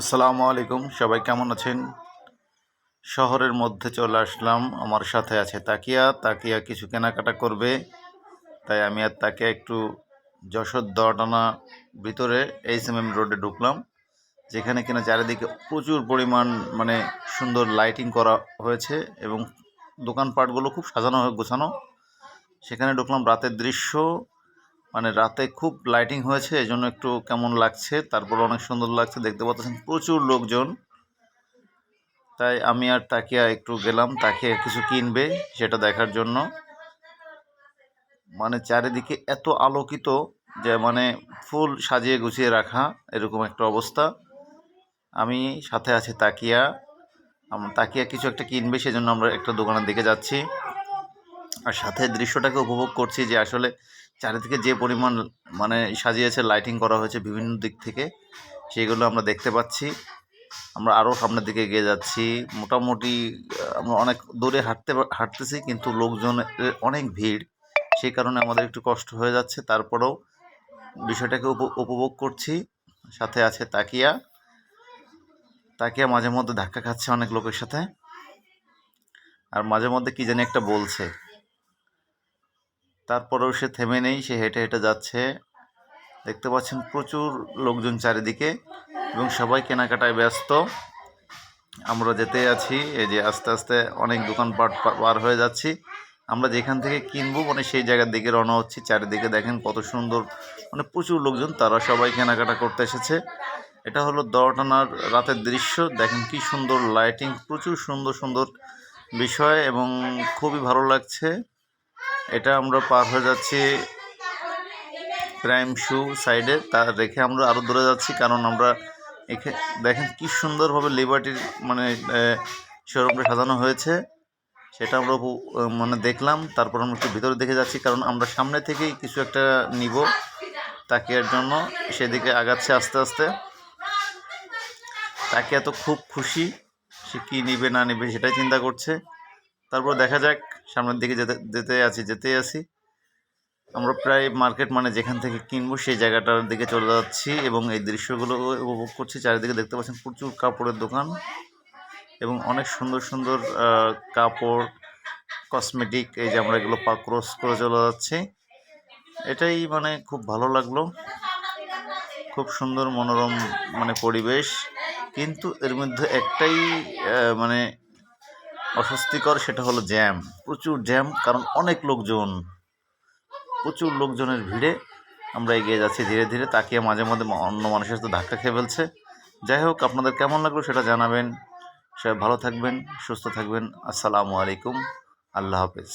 আসসালামু আলাইকুম, সবাই কেমন আছেন? শহরের মধ্যে চলে আসলাম, আমার সাথে আছে তাকিয়া। তাকিয়া কিছু কেনাকাটা করবে, তাই আমি আর তাকে একটু যশোর দটানা ভিতরে এইচ এম এম রোডে ঢুকলাম, যেখানে কিনা চারিদিকে প্রচুর পরিমাণ মানে সুন্দর লাইটিং করা হয়েছে এবং দোকানপাটগুলো খুব সাজানো হয়ে গোছানো। সেখানে ঢুকলাম রাতের দৃশ্য মানে রাতে খুব লাইটিং হয়েছে এই জন্য একটু কেমন লাগছে, তারপর অনেক সুন্দর লাগছে, দেখতে পাচ্ছেন প্রচুর লোকজন। তাই আমি আর তাকিয়া একটু গেলাম তাকে কিছু কিনবে সেটা দেখার জন্য। মানে চারিদিকে এত আলোকিত যে মানে ফুল সাজিয়ে গুছিয়ে রাখা, এরকম একটা অবস্থা। আমি সাথে আছে তাকিয়া। আমার তাকিয়া কিছু একটা কিনবে, সেজন্য আমরা একটা দোকানের দিকে যাচ্ছি। আর সাথে দৃশ্যটাকে উপভোগ করছি যে আসলে চারিদিকে যে পরিমাণ মানে সাজিয়েছে লাইটিং করা হয়েছে বিভিন্ন দিক থেকে, সেগুলো আমরা দেখতে পাচ্ছি। আমরা আরও সামনের দিকে এগিয়ে যাচ্ছি। মোটামুটি আমরা অনেক দূরে হাঁটতে হাঁটতেছি, কিন্তু লোকজনের অনেক ভিড়। সেই কারণে আমাদের একটু কষ্ট হয়ে যাচ্ছে। তারপরেও বিষয়টাকে উপ- উপভোগ করছি। সাথে আছে তাকিয়া। তাকিয়া মাঝে মধ্যে ধাক্কা খাচ্ছে অনেক লোকের সাথে। আর মাঝে মধ্যে কি জানি একটা বলছে। তারপরেও সে থেমে নেই, সে হেঁটে হেঁটে যাচ্ছে। দেখতে পাচ্ছেন প্রচুর লোকজন চারিদিকে এবং সবাই কেনাকাটায় ব্যস্ত। আমরা যেতে আছি, এই যে আস্তে আস্তে অনেক দোকানপাট পার হয়ে যাচ্ছি। আমরা যেখান থেকে কিনবো মানে সেই জায়গার দিকে রওনা হচ্ছি। চারিদিকে দেখেন কত সুন্দর মানে প্রচুর লোকজন, তারা সবাই কেনাকাটা করতে এসেছে। এটা হলো দরটানার রাতের দৃশ্য। দেখেন কি সুন্দর লাইটিং প্রচুর সুন্দর সুন্দর বিষয় এবং খুবই ভালো লাগছে। এটা আমরা পার হয়ে যাচ্ছি প্রাইম শু সাইডে। তা রেখে আমরা আরও দূরে যাচ্ছি, কারণ আমরা এখে, দেখেন কি সুন্দরভাবে লিবার্টির মানে শোরুমটা সাজানো হয়েছে। সেটা আমরা মানে দেখলাম, তারপর আমরা একটু ভিতরে দেখে যাচ্ছি, কারণ আমরা সামনে থেকেই কিছু একটা নিব তাকিয়ার জন্য। সেদিকে আগাচ্ছে আস্তে আস্তে। তাকিয়া তো খুব খুশি, সে কী নিবে না নিবে সেটাই চিন্তা করছে। তারপর দেখা যাক, সামনের দিকে যেতে যেতে আছি যেতেই আছি। আমরা প্রায় মার্কেট মানে যেখান থেকে কিনবো সেই জায়গাটার দিকে চলে যাচ্ছি এবং এই দৃশ্যগুলো উপভোগ করছি। চারিদিকে দেখতে পাচ্ছেন প্রচুর কাপড়ের দোকান এবং অনেক সুন্দর সুন্দর কাপড়, কসমেটিক, এই যে আমরা এগুলো পা, ক্রস করে চলে যাচ্ছি। এটাই মানে খুব ভালো লাগল। খুব সুন্দর মনোরম মানে পরিবেশ। কিন্তু এর মধ্যে একটাই মানে অস্বস্তিকর সেটা হলো জ্যাম। প্রচুর জ্যাম, কারণ অনেক লোকজন, প্রচুর লোকজনের ভিড়ে আমরা এগিয়ে যাচ্ছি ধীরে ধীরে। তাকিয়ে মাঝে মধ্যে অন্য মানুষের সাথে ধাক্কা খেয়ে ফেলছে। যাই হোক, আপনাদের কেমন লাগল সেটা জানাবেন। সবাই ভালো থাকবেন, সুস্থ থাকবেন। আসসালামু আলাইকুম। আল্লাহ হাফেজ।